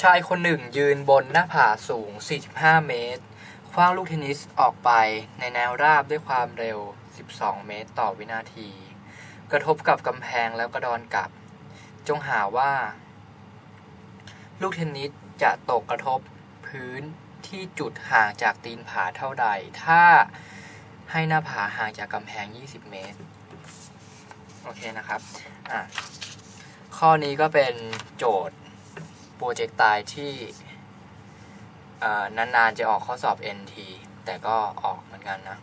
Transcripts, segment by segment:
ชายคนหนึ่งยืนบนหน้าผาสูง 45 เมตร คว้างลูกเทนนิสออกไปในแนวราบด้วยความเร็ว 12 เมตรต่อวินาที กระทบกับกำแพงแล้วกระดอนกลับ จงหาว่า ลูกเทนนิสจะตกกระทบพื้นที่จุดห่างจากตีนผาเท่าใด ถ้าให้หน้าผาห่างจากกำแพง 20 เมตร โอเคนะครับ อะ ข้อนี้ก็เป็นโจทย์ โปรเจกต์ตายที่นานๆจะออกข้อสอบ NT แต่ก็ออกเหมือนกันนะ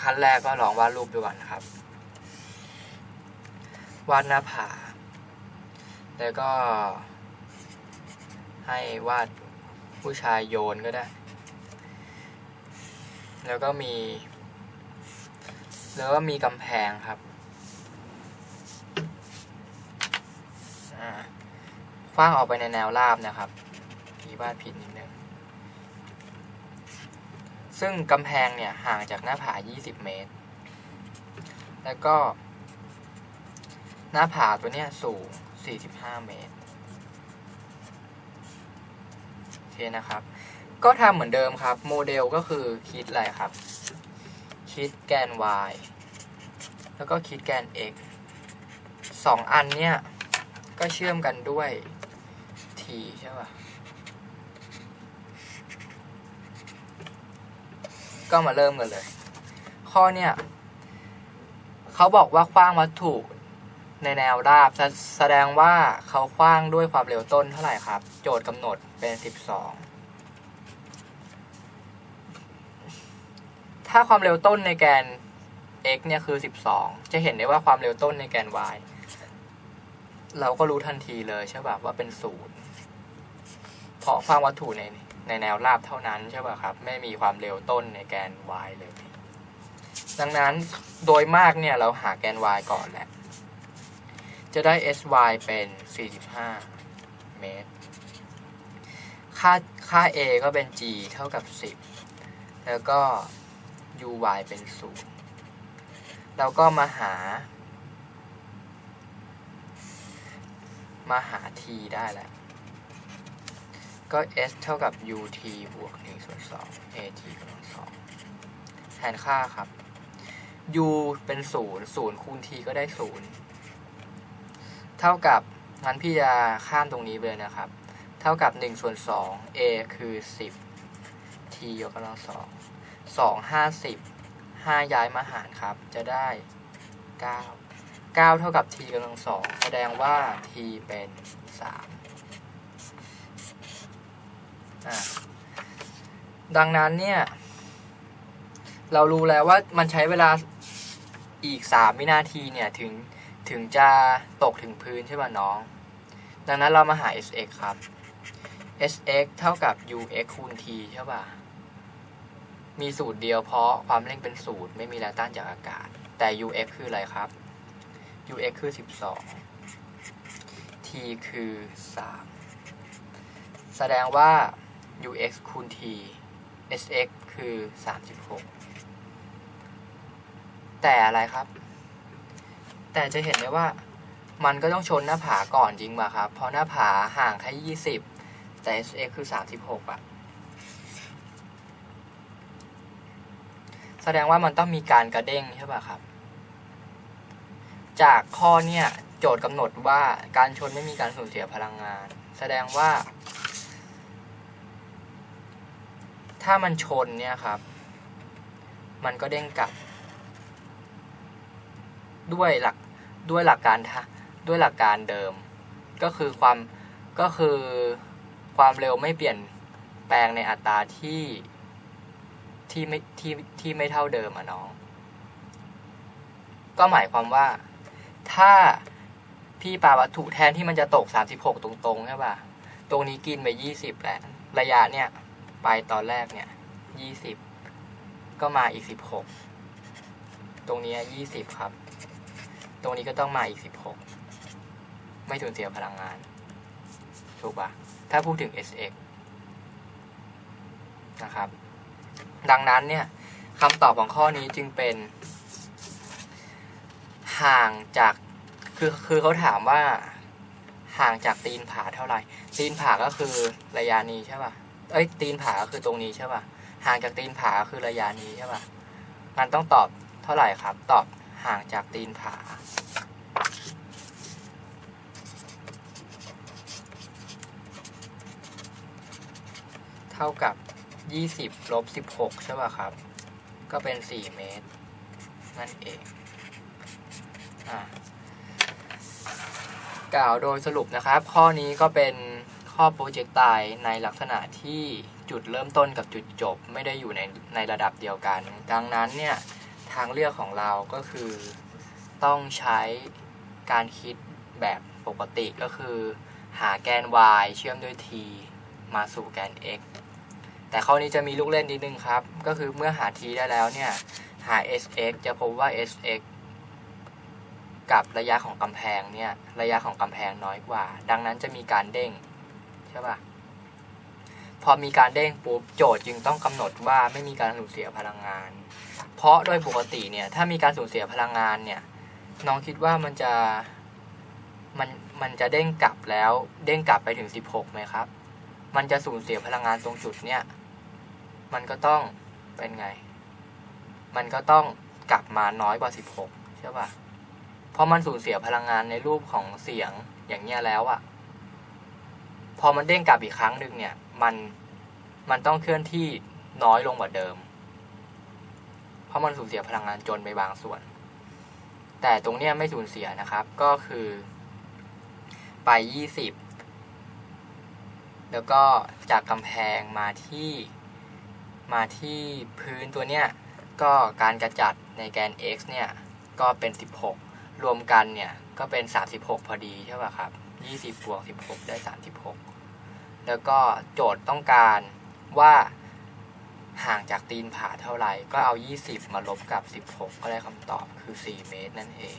ขั้นแรกก็ลองวาดรูปดูก่อนะครับ วาดหน้าผา แล้วก็ ให้วาดผู้ชายโยนก็ได้ แล้วก็มี แล้วก็มีกำแพงครับ อ่า คว้างออกไปในแนวราบนะครับพี่วาดผิดนิดนึงซึ่งกำแพงเนี่ยห่างจากหน้าผา 20 เมตร แล้วก็ หน้าผาตัวเนี้ยสูง 45 เมตร โอเคนะครับ ก็ทำเหมือนเดิมครับ โมเดลก็คือคิดอะไรครับ คิดแกน y แล้วก็คิดแกน x สองอันเนี้ยก็เชื่อมกันด้วย t ใช่ป่ะ ก็มาเริ่มกันเลย ข้อเนี่ยเขาบอกว่าคว้างวัตถุในแนวราบแสแสดงว่าเขาคว้างด้วยความเร็วต้นเท่าไหร่ครับ โจทย์กำหนดเป็น 12 ถ้าความเร็วต้นในแกน x เนี่ยคือ 12 จะเห็นได้ว่าความเร็วต้นในแกน y เราก็รู้ทันทีเลยใช่ป่ะว่าเป็นศูนย์ เพาะความวัตถุในในแนวราบเท่านั้นใช่ป่ะครับ ไม่มีความเร็วต้นในแกน y เลย ดังนั้นโดยมากเนี่ยเราหาแกน y ก่อนแหละ จะได้ sy เป็น 45 เมตร ค่าค่า a ก็เป็น g เท่ากับ 10 แล้วก็ uy เป็น 0 เราก็มาหา มาหา t ได้แล้ว ก็ s เท่ากับ ut บวก1ส่วน2 at กำลัง2แทนค่าครับ u เป็น 0 0 คูณ t ก็ได้ 0 เท่ากับ งั้นพี่จะข้ามตรงนี้ไปเลยนะครับ เท่ากับ1ส่วน2 a คือ 10 t ยกกำลัง2 2 50 5 ย้ายมาหารครับ จะได้ 9 9 เท่ากับ t กำลัง2แสดงว่า t เป็น 3 ดังนั้นเนี่ย เรารู้แล้วว่ามันใช้เวลาอีก3วินาทีเนี่ยถึงถึงจะตกถึงพื้นใช่ป่ะน้อง ดังนั้นเรามาหา sx ครับ sx เท่ากับ ux คูณ t ใช่ป่ะ มีสูตรเดียวเพราะความเร่งเป็นสูตรไม่มีแรงต้านจากอากาศ แต่ ux คืออะไรครับ ux คือ 12 t คือ 3 แสดงว่า ux คูณ t sx คือ 36 แต่อะไรครับ แต่จะเห็นได้ว่ามันก็ต้องชนหน้าผาก่อนจริงป่ะครับ เพราะหน้าผาห่างแค่ 20 แต่ sx คือ 36อะ แสดงว่ามันต้องมีการกระเด้งใช่ป่ะครับ จากข้อเนี่ย โจทย์กำหนดว่าการชนไม่มีการสูญเสียพลังงาน แสดงว่า ถ้ามันชนเนี่ยครับ มันก็เด้งกลับ ด้วยหลักด้วยหลักการทะด้วยหลักการเดิม ก็คือความก็คือความเร็วไม่เปลี่ยนแปลงในอัตราที่ที่ไม่ที่ที่ไม่เท่าเดิมอะน้อง ก็หมายความว่า ถ้าพี่ปาวัตถุแทนที่มันจะตก 36 ตรงๆใช่ป่ะ ตรงนี้กินไป 20 แล้ว ระยะเนี่ย ไปตอนแรกเนี่ย20ก็มาอีก16ตรงนี้20ครับ ตรงนี้ก็ต้องมาอีก16ไม่สูญเสียพลังงาน ถูกปะถ้าพูดถึง SX นะครับ ดังนั้นเนี่ยคำตอบของข้อนี้จึงเป็น ห่างจากคือคือเขาถามว่า ห่างจากตีนผาเท่าไหร่ ตีนผาก็คือระยะนี้ใช่ป่ะ เอ้ยตีนผาคือตรงนี้ใช่ป่ะห่างจากตีนผาคือระยะนี้ใช่ป่ะงั้นต้องตอบเท่าไหร่ครับ ตอบห่างจากตีนผา เท่ากับ 20ลบ16 ใช่ป่ะครับ ก็เป็น 4 เมตร นั่นเองอ่ากล่าวโดยสรุปนะครับ ข้อนี้ก็เป็น ข้อโปรเจกต์ตายในลักษณะที่จุดเริ่มต้นกับจุดจบไม่ได้อยู่ในในระดับเดียวกัน ดังนั้นเนี่ยทางเลือกของเราก็คือ ต้องใช้การคิดแบบปกติก็คือ หาแกน y เชื่อมด้วย t มาสู่แกน x แต่ข้อนี้จะมีลูกเล่นนิดนึงครับ ก็คือเมื่อหา t ได้แล้วเนี่ย หา sx จะพบว่า sx กับระยะของกำแพงเนี่ย ระยะของกำแพงน้อยกว่า ดังนั้นจะมีการเด้ง ช่ปะพอมีการเด้งปุ๊บโจทย์จึงต้องกำหนดว่าไม่มีการสูญเสียพลังงาน เพราะโดยปกติเนี่ยถ้ามีการสูญเสียพลังงานเนี่ยน้องคิดว่ามันจะมันมันจะเด้งกลับแล้ว เด้งกลับไปถึง 16ไหมครับ มันจะสูญเสียพลังงานตรงจุดเนี่ย มันก็ต้องเป็นไง มันก็ต้องกลับมาน้อยกว่า 16ใช่ปะเพราะมันสูญเสียพลังงานในรูปของเสียงอย่างเงี้ยแล้วอะ พอมันเด้งกลับอีกครั้งหนึ่งเนี่ย มันมันต้องเคลื่อนที่น้อยลงกว่าเดิม เพราะมันสูญเสียพลังงานจนไปบางส่วน แต่ตรงเนี้ยไม่สูญเสียนะครับ ก็คือ ไป20แล้วก็จากกำแพงมาที่มาที่พื้นตัวเนี้ยก็การกระจัดในแกน x เนี่ยก็เป็น 16 รวมกันเนี่ยก็เป็น 36 พอดีใช่ป่ะครับ 20บวก16 ได้ 36 แล้วก็โจทย์ต้องการว่าห่างจากตีนผาเท่าไหร่ ก็เอา 20 มาลบกับ 16 ก็ได้คำตอบคือ 4 เมตรนั่นเอง